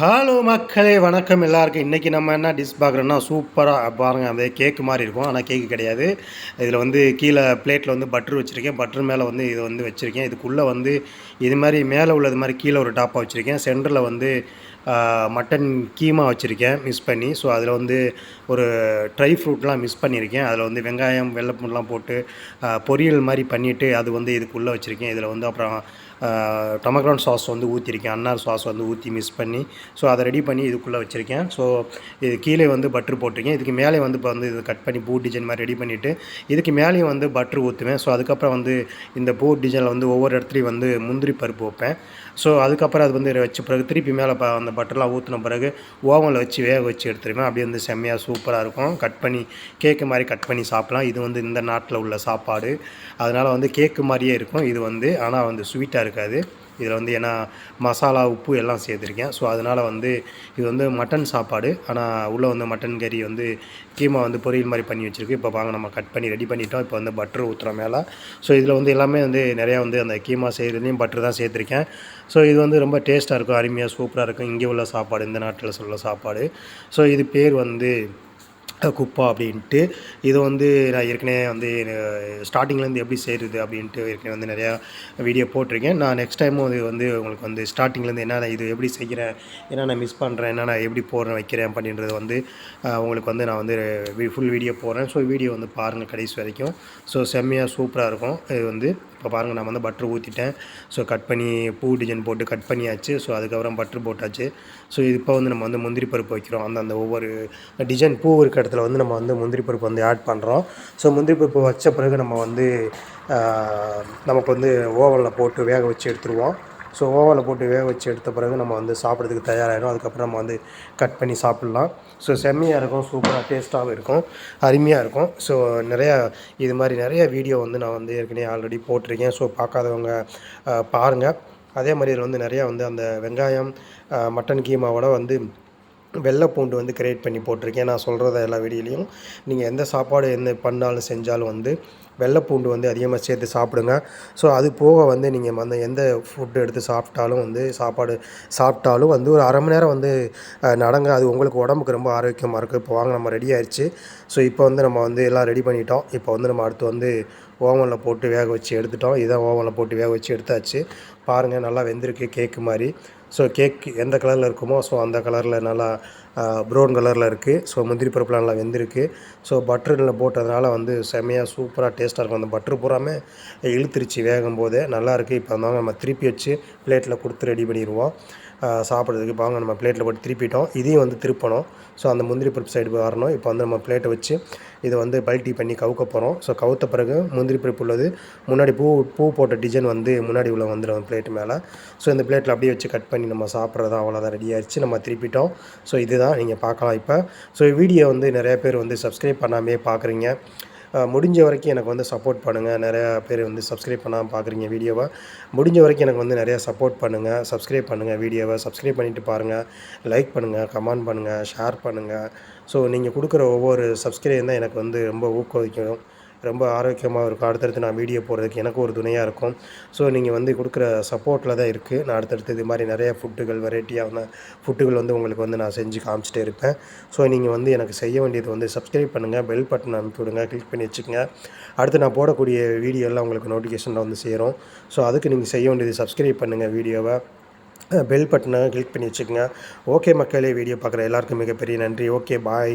Hello மக்களே வணக்கம் எல்லாருக்கும். இன்றைக்கி நம்ம என்ன டிஷ் பார்க்குறோன்னா சூப்பராக பாருங்கள் அந்த கேக்கு மாதிரி இருக்கும். ஆனால் கேக்கு கிடையாது. இதில் வந்து கீழே பிளேட்டில் வந்து பட்டர் வச்சுருக்கேன். பட்டர் மேலே வந்து இதை வந்து வச்சுருக்கேன். இதுக்குள்ளே வந்து இது மாதிரி மேலே உள்ளது மாதிரி கீழே ஒரு டாப்பாக வச்சுருக்கேன். சென்டரில் வந்து மட்டன் கீமா வச்சுருக்கேன் மிஸ் பண்ணி. ஸோ அதில் வந்து ஒரு ட்ரை ஃப்ரூட்லாம் மிஸ் பண்ணியிருக்கேன் அதில் வந்து வெங்காயம் வெள்ளைப்பூண்டுலாம் போட்டு பொரியல் மாதிரி பண்ணிவிட்டு அது வந்து இதுக்குள்ளே வச்சுருக்கேன். இதில் வந்து அப்புறம் டொமக்ரான் சாஸ் வந்து ஊற்றிருக்கேன் அன்னார் சாஸ் வந்து ஊற்றி மிஸ் பண்ணி. ஸோ அதை ரெடி பண்ணி இதுக்குள்ளே வச்சுருக்கேன். ஸோ இது கீழே வந்து பட்ரு போட்டிருக்கேன். இதுக்கு மேலே வந்து இப்போ வந்து இது கட் பண்ணி பூ டிசைன் மாதிரி ரெடி பண்ணிவிட்டு இதுக்கு மேலேயும் வந்து பட்ரு ஊற்றுவேன் ஸோ அதுக்கப்புறம் வந்து இந்த பூ டிசைனில் வந்து ஒவ்வொரு இடத்துலையும் வந்து முந்திரி பருப்பு வைப்பேன். ஸோ அதுக்கப்புறம் அது வந்து வச்ச பிறகு திருப்பி மேலே அந்த பட்டர்லாம் ஊற்றின பிறகு ஓவனில் வச்சு வேக வச்சு எடுத்துருவேன். அப்படியே வந்து செம்மையாக சூப்பராக இருக்கும். கட் பண்ணி கேக்கு மாதிரி கட் பண்ணி சாப்பிட்லாம். இது வந்து இந்த நாட்டில் உள்ள சாப்பாடு. அதனால் வந்து கேக்கு மாதிரியே இருக்கும். இது வந்து ஆனால் வந்து ஸ்வீட்டாக இருக்காது. இதில் வந்து ஏன்னா மசாலா உப்பு எல்லாம் சேர்த்துருக்கேன். ஸோ அதனால் வந்து இது வந்து மட்டன் சாப்பாடு. ஆனால் உள்ளே வந்து மட்டன் கறி வந்து கீமா வந்து பொரியல் மாதிரி பண்ணி வச்சுருக்கு. இப்போ வாங்க நம்ம கட் பண்ணி ரெடி பண்ணிட்டோம். இப்போ வந்து பட்ரு ஊற்றுற மேலே. ஸோ இதில் வந்து எல்லாமே வந்து நிறையா வந்து அந்த கீமா செய்கிறதுலையும் பட்ரு தான் சேர்த்துருக்கேன். ஸோ இது வந்து ரொம்ப டேஸ்ட்டாக இருக்கும் அருமையாக சூப்பராக இருக்கும். இங்கே உள்ள சாப்பாடு இந்த நாட்டில் சொல்ல சாப்பாடு. ஸோ இது பேர் வந்து குப்பா அப்படின்ட்டு இது வந்து நான் ஏற்கனவே வந்து ஸ்டார்டிங்லேருந்து எப்படி செய்கிறது அப்படின்ட்டு ஏற்கனவே வந்து நிறையா வீடியோ போட்டிருக்கேன். நான் நெக்ஸ்ட் டைமும் அது வந்து உங்களுக்கு வந்து ஸ்டார்டிங்லேருந்து என்னென்ன இது எப்படி செய்கிறேன் என்னென்ன மிஸ் பண்ணுறேன் என்னென்ன எப்படி போடுறேன் வைக்கிறேன் அப்படின்றது வந்து உங்களுக்கு வந்து நான் வந்து ஃபுல் வீடியோ போடுறேன். ஸோ வீடியோ வந்து பாருங்கள் கடைசி வரைக்கும். ஸோ செம்மையாக சூப்பராக இருக்கும். இது வந்து இப்போ பாருங்கள் நான் வந்து பட்ரு ஊற்றிட்டேன் ஸோ கட் பண்ணி பூ டிசைன் போட்டு கட் பண்ணியாச்சு. ஸோ அதுக்கப்புறம் பட்ரு போட்டாச்சு. ஸோ இப்போ வந்து நம்ம வந்து முந்திரி பருப்பு வைக்கிறோம். அந்த அந்த ஒவ்வொரு டிசைன் பூ இருக்க இடத்துல வந்து நம்ம வந்து முந்திரி பருப்பு வந்து ஆட் பண்ணுறோம் ஸோ முந்திரி பருப்பு வச்ச பிறகு நம்ம வந்து நமக்கு வந்து ஓவனில் போட்டு வேக வச்சு எடுத்துருவோம். ஸோ ஓவனில் போட்டு வேக வச்சு எடுத்த பிறகு நம்ம வந்து சாப்பிட்றதுக்கு தயாராகிடும் அதுக்கப்புறம் நம்ம வந்து கட் பண்ணி சாப்பிட்லாம். ஸோ செம்மையாக இருக்கும். சூப்பராக டேஸ்ட்டாகவும் இருக்கும். அருமையாக இருக்கும். ஸோ நிறையா இது மாதிரி நிறைய வீடியோ வந்து நான் வந்து ஏற்கனவே ஆல்ரெடி போட்டிருக்கேன். ஸோ பார்க்காதவங்க பாருங்கள் அதே மாதிரி இதில் வந்து நிறையா வந்து அந்த வெங்காயம் மட்டன் கீமாவோட வந்து வெள்ளை பூண்டு வந்து கிரியேட் பண்ணி போட்டிருக்கேன். நான் சொல்கிறத எல்லா வீடியோலையும். நீங்கள் எந்த சாப்பாடு என்ன பண்ணாலும் செஞ்சாலும் வந்து வெள்ளைப்பூண்டு வந்து அதிகமாக சேர்த்து சாப்பிடுங்க. ஸோ அது போக வந்து நீங்கள் வந்து எந்த ஃபுட்டு எடுத்து சாப்பிட்டாலும் வந்து சாப்பாடு சாப்பிட்டாலும் வந்து ஒரு அரை மணி நேரம் வந்து நடங்க. அது உங்களுக்கு உடம்புக்கு ரொம்ப ஆரோக்கியமாக இருக்குது இப்போ வாங்க நம்ம ரெடி ஆயிடுச்சு ஸோ இப்போ வந்து நம்ம வந்து எல்லாம் ரெடி பண்ணிட்டோம். இப்போ வந்து நம்ம அடுத்து வந்து ஓவனில் போட்டு வேக வச்சு எடுத்துட்டோம். இதான் ஓவனில் போட்டு வேக வச்சு எடுத்தாச்சு. பாருங்கள் நல்லா வெந்திருக்கு கேக்கு மாதிரி. ஸோ கேக் எந்த கலரில் இருக்குமோ ஸோ அந்த கலரில் நல்லா ப்ரௌன் கலரில் இருக்குது ஸோ முந்திரி பருப்புலாம் நல்லா வெந்திருக்கு. ஸோ பட்டரில் போட்டதுனால வந்து செம்மையாக சூப்பராக டேஸ்ட்டாக இருக்கும். அந்த பட்ரு பூராமே இழுத்துருச்சு வேகும் போதே நல்லாயிருக்கு இப்போ வந்து நம்ம திருப்பி வச்சு பிளேட்டில் கொடுத்து ரெடி பண்ணிடுவோம் சாப்பிட்றதுக்கு இப்போ வாங்க நம்ம பிளேட்டில் போட்டு திருப்பிட்டோம். இதையும் வந்து திருப்பணும். ஸோ அந்த முந்திரி பருப்பு சைடு வரணும். இப்போ வந்து நம்ம பிளேட்டை வச்சு இதை வந்து பல்ட்டி பண்ணி கவுக்க போகிறோம் ஸோ கவுத்த பிறகு முந்திரி பருப்பு உள்ளது முன்னாடி பூ பூ போட்ட டிசைன் வந்து முன்னாடி உள்ள வந்துடும் பிளேட்டு மேலே. ஸோ இந்த பிளேட்டில் அப்படியே வச்சு கட் பண்ணி நம்ம சாப்பிட்றது அவ்வளோதான் ரெடி ஆயிடுச்சு. நம்ம திருப்பிட்டோம். ஸோ இதுதான் நீங்கள் பார்க்கலாம் இப்போ. ஸோ வீடியோ வந்து நிறைய பேர் வந்து சப்ஸ்கிரைப் பண்ணாமே பார்க்குறீங்க முடிஞ்ச வரைக்கும் எனக்கு வந்து சப்போர்ட் பண்ணுங்கள் நிறையா பேர் வந்து சப்ஸ்கிரைப் பண்ணாமல் பார்க்குறீங்க வீடியோவை. முடிஞ்ச வரைக்கும் எனக்கு வந்து நிறையா சப்போர்ட் பண்ணுங்கள் சப்ஸ்கிரைப் பண்ணுங்கள் வீடியோவை. சப்ஸ்கிரைப் பண்ணிவிட்டு பாருங்கள் லைக் பண்ணுங்கள் கமெண்ட் பண்ணுங்கள் ஷேர் பண்ணுங்கள் ஸோ நீங்கள் கொடுக்குற ஒவ்வொரு சப்ஸ்கிரைப் தான் எனக்கு வந்து ரொம்ப ஊக்குவிக்கும். ரொம்ப ஆரோக்கியமாக இருக்கும். அடுத்தடுத்து நான் வீடியோ போடுறதுக்கு எனக்கு ஒரு துணையாக இருக்கும். ஸோ நீங்கள் வந்து கொடுக்குற சப்போர்ட்டில் தான் இருக்குது நான் அடுத்தடுத்து இது மாதிரி நிறைய ஃபுட்டுகள் வெரைட்டியான ஃபுட்டுகள் வந்து உங்களுக்கு வந்து நான் செஞ்சு காமிச்சிட்டே இருப்பேன். ஸோ நீங்கள் வந்து எனக்கு செய்ய வேண்டியது வந்து சப்ஸ்கிரைப் பண்ணுங்கள் பெல் பட்டன் அனுப்பி விடுங்க கிளிக் பண்ணி வச்சுக்கோங்க. அடுத்து நான் போடக்கூடிய வீடியோலாம் உங்களுக்கு நோட்டிஃபிகேஷனில் வந்து சேரும். ஸோ அதுக்கு நீங்கள் செய்ய வேண்டியது சப்ஸ்கிரைப் பண்ணுங்கள் வீடியோவை. பெல் பட்டனை கிளிக் பண்ணி வச்சுக்கோங்க. ஓகே மக்களே வீடியோ பார்க்குற எல்லாருக்கும் மிகப்பெரிய நன்றி. Okay bye